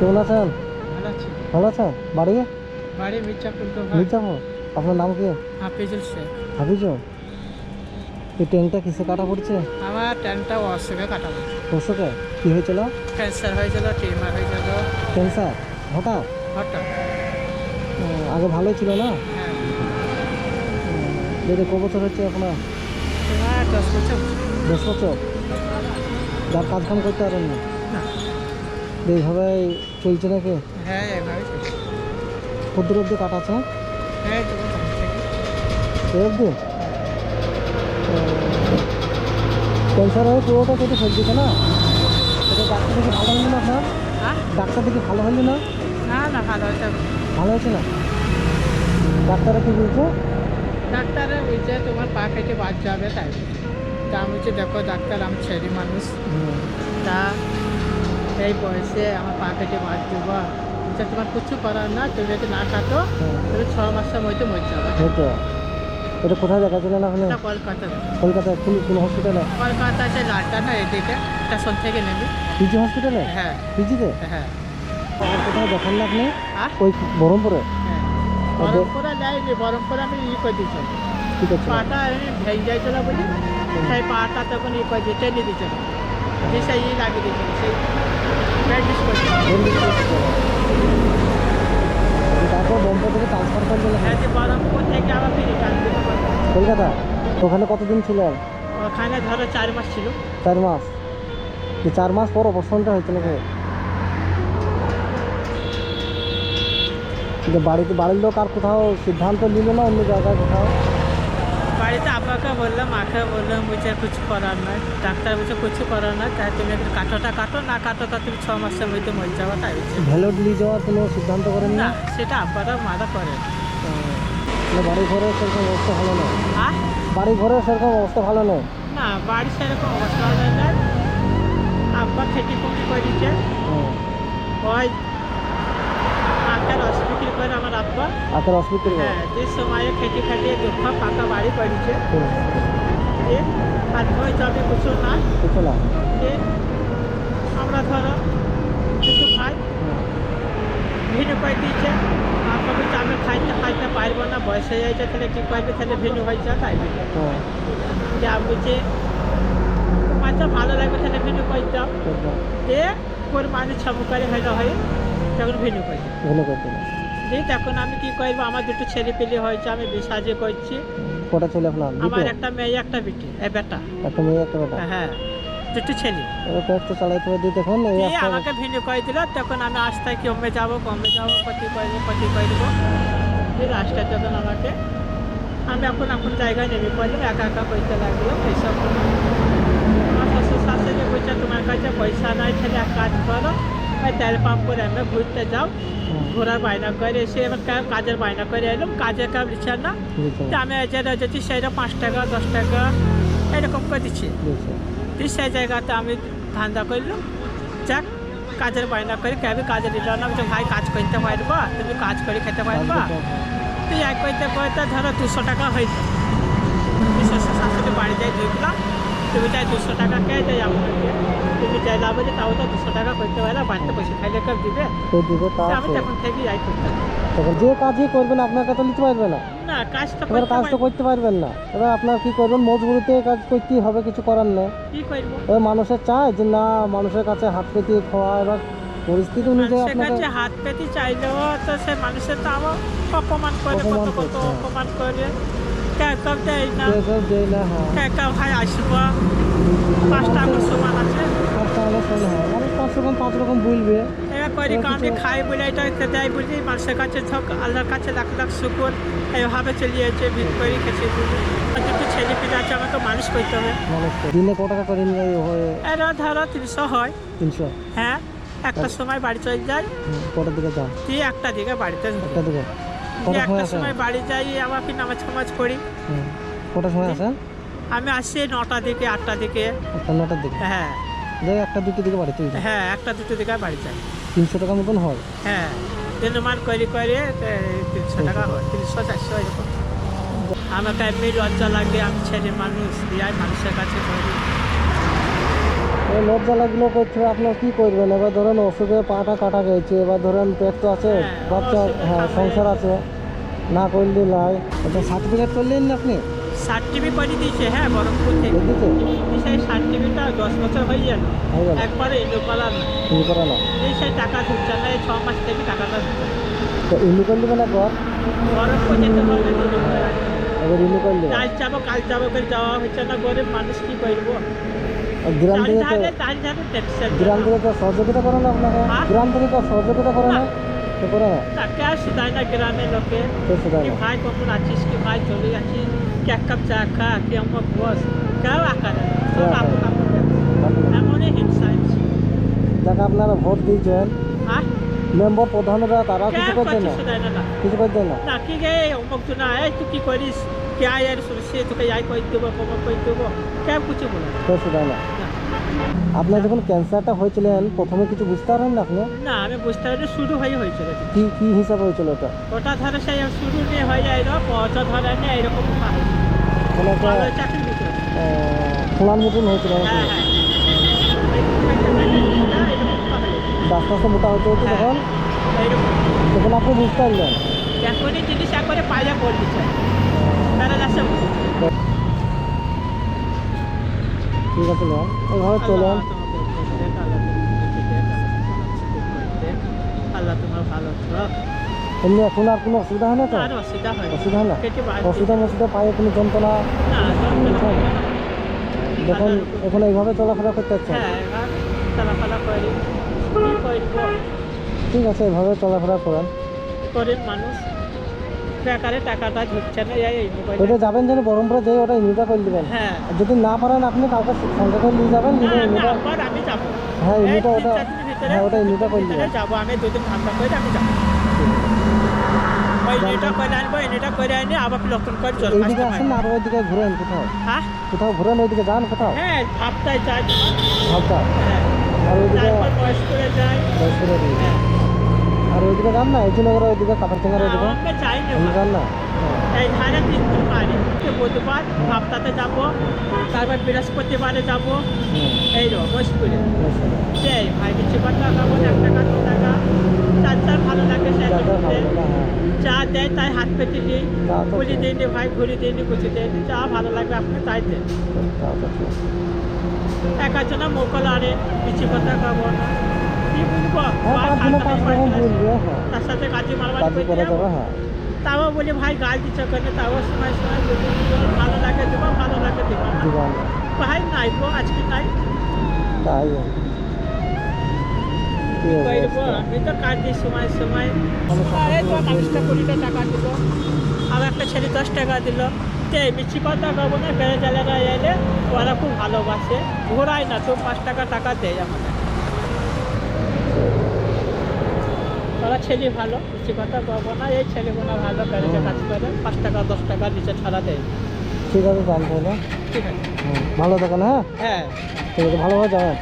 কেমন আছেন? ভালো আছেন? বাড়ি? বাড়ি মির্জাপুর আপনার নাম কি? হাফিজুল শেখ। হাফিজ এই ট্রেনটা কিসে কাটা পড়ছে? আমার ট্রেনটা অসুখে কাটাবো দর্শকে কি হয়েছিল? ক্যান্সার হয়েছিল টিউমার হয়েছিল। ক্যান্সার? হঠাৎ? হঠাৎ। আগে ভালোই ছিল না? হ্যাঁ। যদি ক বছর হচ্ছে আপনার? দশ বছর। দশ বছর? যার কাজ কাম করতে পারেন না এইভাবে চলছে নাকি? হ্যাঁ এভাবে চলছে। ক্ষুদ্র অব্দি কাটাচ্ছে? হ্যাঁ অব্দি ক্যান্সার হয়ে পুরোটা কেটে ফেলছে না? এটা ডাক্তার থেকে ভালো হইল না আপনার? হ্যাঁ? ডাক্তার থেকে ভালো হইল না? না না ভালো হয়েছে। ভালো হয়েছে না? ডাক্তাররা কি বলছে? ডাক্তারে বলছে তোমার পা কেটে বাদ যাবে তাই তা আমি বলছি দেখো ডাক্তার আমি ছেড়ি মানুষ। তা এই বয়সে আমার পা কেটে বাদ দেবো। তোমার কিছু করার না তুমি যদি না হুম। তাহলে ছ মাসের মধ্যে মরে যাবে। এটা কোথায় দেখাচ্ছিলেন আপনি এটা কলকাতা। কলকাতায় কোন কোন হসপিটালে কলকাতা আছে লালটানা এদিকে স্টেশন থেকে নেবি পিজি হসপিটালে হ্যাঁ। পিজিতে? হ্যাঁ। কোথায় দেখান না আপনি ওই বহরমপুরে হ্যাঁ। বরমপুরে যাইনি বরমপুরে আমি ই করে দিয়েছি ঠিক আছে। পাটা ভেঙে যাইছিল বলি সেই পাটা তখন ই করে দিয়ে টেনে দিয়েছিল। সেই ই লাগিয়ে সেই প্র্যাকটিস করছে তারপর বম্বে থেকে ট্রান্সফার করে দিলেন হ্যাঁ যে বরমপুর থেকে আবার ফিরে কলকাতা? ওখানে কতদিন ছিলেন ওখানে ধরো চার মাস ছিল। চার মাস? এই চার মাস পর অপারেশনটা হয়েছে নাকি? বাড়িতে বাড়ির লোক আর কোথাও সিদ্ধান্ত নিল না অন্য জায়গায় কোথাও? বাড়িতে আপাকে বললাম মাকে বললাম বুঝে কিছু করার নয় ডাক্তার বলছে কিছু করার নয় তাই তুমি একটু কাটোটা কাটো না কাটো তা তুমি ছ মাসের মধ্যে মরে যাওয়া তাই ভ্যালোড নিয়ে যাওয়ার কোনো সিদ্ধান্ত করেন না না সেটা আব্বারা মারা করে বাড়ি ঘরে সেরকম অবস্থা ভালো নয়? আর বাড়ি ঘরে সেরকম অবস্থা ভালো নয়? না বাড়ি সেরকম অবস্থা ভালো না আব্বা খেতে কুটি করে দিচ্ছে হুম। আখের রস বিক্রি করে আমার আব্বা। আখের হসপিটাল হ্যাঁ যে সময়ে খেতে খাটিয়ে দুঃখ পাকা বাড়ি যে আর ওই যাবে কিছু না। কিছু না। আমরা ধরো কিছু খাই ভিনু করে দিয়েছে আব্বা বলছে আমি খাইতে খাইতে পারব না বয়স হয়ে যাচ্ছে তাহলে কী করবে? তাহলে ভিনু হয়েছে তাই হ্যাঁ যে আমি বলছি আচ্ছা ভালো লাগবে তাহলে ভিনু করে দাও? ওর মানে ছবুকারি হয়। তখন ভিনু করে। দিই। ভালো করতে না তখন আমি কি করব আমার দুটো ছেলে পেলে হয়েছে আমি বিসাজে করছি। কটা ছেলে আপনার? আমার একটা মেয়ে একটা বিটি এ বেটা। একটা মেয়ে একটা বেটা? হ্যাঁ দুটো ছেলে। পেট তো চালাইতে হবে দেখুন এই আমাকে ভিনু করে দিল তখন আমি আস্তে কমে যাব কমে যাব কতি করব কতি করব দিয়ে লাস্টে তখন আমাকে আমি এখন এখন জায়গায় নেমে পড়লাম একা একা করতে লাগল এইসব আমার শ্বশুর শাশুড়ি বলছে তোমার কাছে পয়সা নাই তাহলে এক কাজ করো। ওই তেল পাম্প করে আমরা ঘুরতে যাও। ঘোরার বায়না করে এসে এবার কাজের বায়না করে এলাম। কাজের কাজ দিচ্ছে না। তো আমি যেটা যাচ্ছি সেটা পাঁচ টাকা দশ টাকা এরকম করে দিচ্ছি। বুঝছি। সেই জায়গাতে আমি ধান্দা করলাম। যাক কাজের বায়না করে কেবি কাজে দিল না। বলছে ভাই কাজ করতে পারবা? তুমি কাজ করে খেতে পারবা? তুই এক করতে করতে ধরো দুশো টাকা হয়েছে শ্বশুর শাশুড়ি বাড়ি যাই ঢুকলাম তুমি চাই দুশো টাকা কে যাই আপনাকে তুমি চাই লাভ তাও তো দুশো টাকা করতে পারলা বাড়িতে বসে খাইলে কেউ দিবে? তো দিব তা আমি আছে তখন থেকে যাই করতে তখন যে কাজই করবেন আপনার কাছে নিতে পারবে না। না কাজ এবার করতে কাজ তো পারি। করতে পারবেন না। এবার আপনার কি করবেন মজবুরিতে কাজ করতেই হবে কিছু করার নেই। কি করব? এবার মানুষের চায় যে না মানুষের কাছে হাত পেতিয়ে খাওয়া এবার পরিস্থিতি অনুযায়ী মানুষের আপনাকে কাছে হাত পেতে চাইলেও তো সে মানুষের তো আমার অপমান করে কত অপমান কত করছে, হ্যাঁ। অপমান করে। কেউ দেয় না। কেউ কেউ দেয় না হ্যাঁ। কেউ ভাই আসব। পাঁচটা আমার সমান আছে। হ্যাঁ। মানুষ পাঁচ রকম পাঁচ রকম বলবে। করি এবার খাই বলে এটা দেয় বুঝি মানুষের কাছে ধক আল্লাহর কাছে লাখ লাখ শুকুর। এইভাবে চলিয়েছে ভিত করে দুটো ছেলে পেলে আছে আমাকে মানুষ করতে হবে। দিনে ক টাকা করে নিয়ে হয়ে? এরা ধরো তিনশো হয়। তিনশো? হ্যাঁ একটা সময় বাড়ি চলে যায়। হুম, কটার দিকে যান দিয়ে একটা দিকে বাড়িতে। একটা দিকে? একটা সময় বাড়ি যাই আবার নামাজ ফামাজ করি কটার সময় আসেন আমি আসছি নটা দিকে আটটা দিকে। একটা নটার দিকে? হ্যাঁ। যাই একটা দুটো দিকে বাড়িতে হ্যাঁ একটা দুটো দিকে বাড়ি যাই। তিনশো টাকা মতন হয়? হ্যাঁ দিনমান করে করে তিনশো টাকা হয় তিনশো চারশো এরকম। আমাকে এমনি লজ্জা লাগে আমি ছেলে মানুষ দিয়ে মানুষের কাছে করি এই লোক জ্বালাগুলো করছে আপনার কি করবেন? এবার ধরেন অসুখে পাটা কাটা গেছে এবার ধরেন পেট তো আছে হ্যাঁ, বাচ্চা হ্যাঁ সংসার আছে না করলে লাই। এটা সার্টিফিকেট করলেন না আপনি সার্টিফিকেট করে দিয়েছে হ্যাঁ বরফপুর থেকে। সেই সার্টিফিকেটটা দশ বছর হয়ে গেল। একবারে এলো পালার না। ইনি করে না। এই সেই টাকা ঢুকছে না এই ছ মাস থেকে টাকাটা। তো ইনি করলে মানে ঘর? বরফপুর যেতে যাব কাল যাব করে যাওয়া হচ্ছে না গরিব মানুষ কি করব? গ্রাম থেকে তো চারিধারে চারিধারে গ্রাম থেকে তো সহযোগিতা করে না আপনাকে? গ্রাম থেকে তো সহযোগিতা করে না? তো করে না? তাকে আর শুধায় না গ্রামের লোকে। কি ভাই কখন আছিস কি ভাই চলে যাচ্ছিস? কি এক কাপ চা খা কি আমার বস কেউ আঁকা না সব আপন আপন এমনই হিংসি যাকে আপনারা ভোট দিয়েছেন। হ্যাঁ মেম্বার প্রধানরা তারা কিছু করছে না? না না কিছু করছে না? না কি গে অমুক জন এই তুই কি করিস? কে আয় আর তোকে আয় কই দেবো কমক কই দেবো? কেউ কিছু বলে না। তো না না। আপনার যখন ক্যান্সারটা হয়েছিলেন প্রথমে কিছু বুঝতে পারেন না আপনি না আমি বুঝতে পারি শুরু হয়ে হয়েছিল কি কি হিসাবে হয়েছিল ওটা ওটা ধরে সেই শুরু নিয়ে হয়ে যায় না পচা ধরে নিয়ে এরকম। মানে একটা চাকরি খোলার মতন হয়েছিল হ্যাঁ হ্যাঁ না, হয়। আস্তে আস্তে মোটা হতে হতে হ্যাঁ। তখন তখন আপনি বুঝতে পারলেন এখনই জিনিস একবারে পায়রা করে দিচ্ছে বেড়া যাচ্ছে ঠিক আছে ম্যাম। এইভাবে চলেন। এমনি এখন আর কোনো অসুবিধা হয় না তো? অসুবিধা হয় না। অসুবিধা মসুবিধা পায়ে কোনো যন্ত্রণা? হয়। না। যখন এখন এইভাবে চলাফেরা করতে চাচ্ছেন হ্যাঁ? ঠিক আছে এইভাবে চলাফেরা করেন। মানুষ বেকারে টাকাটা ঢুকছে না এই মোবাইলে। ওইটা যাবেন যেন বরমপুরে যেয়ে ওটা ইউনিটা করে দেবেন। হ্যাঁ। যদি না পারেন আপনি কাউকে সঙ্গে করে নিয়ে যাবেন নিয়ে ইউনিটা আমি যাব। হ্যাঁ ইউনিটা ওটা হ্যাঁ ওটা ইউনিটা করে ভিতরে যাব আমি দুদিন ঠান্ডা করে আমি যাব। করে করে ঘুরেন কোথাও। হ্যাঁ? কোথাও ঘুরেন ওইদিকে যান কোথাও। হ্যাঁ ভাবতাই যাই ভাবটা। হ্যাঁ। আর ওইদিকে বয়স করে যাই বয়স্করা দিকে। আর ওইদিকে যান না এজিনগর ওইদিকে কাপড় চেঙ্গার ওইদিকে। না যান না। এই ধারে তিন দিন বাড়ি বুধবার ভাবতাতে যাব তারপর বৃহস্পতিবারে যাব। এই রো বসপুরে। বুঝতে সেই ভাই কিছু খাব এক টাকা দু টাকা। চার চার ভালো লাগে সে। না হ্যাঁ। চা দেয় তাই হাত পেতে দিই। ঘুরি ঠিক। দিইনি ভাই ঘুরি দিইনি কিছু দিইনি যা ভালো লাগবে আপনি তাই দেন। একা জন্য মোকল আরে কিছু কথা খাব না। তার সাথে তাও বলি ভাই গাল দিচ্ছ কেন তাও সময় সময় ভালো লাগে ভালো ভাই নাই গো আজকে নাই তাই? আমি তো সময় সময় তো কুড়িটা টাকা আর একটা ছেলে দশ টাকা দিল কে মিছি না বেড়ে জালেরা এলে ওরা খুব ভালোবাসে ঘোরায় না তো পাঁচ টাকা টাকা দেয় আমাদের ওরা ছেলে ভালো কিছু কথা বলব না এই ছেলেগুলো ভালো গ্যারেজে কাজ করে পাঁচ টাকা দশ টাকা নিচে ছাড়া দেয়। ঠিক আছে তাহলে ঠিক আছে। ভালো থাকেন হ্যাঁ? হ্যাঁ। ঠিক আছে ভালোভাবে যাবেন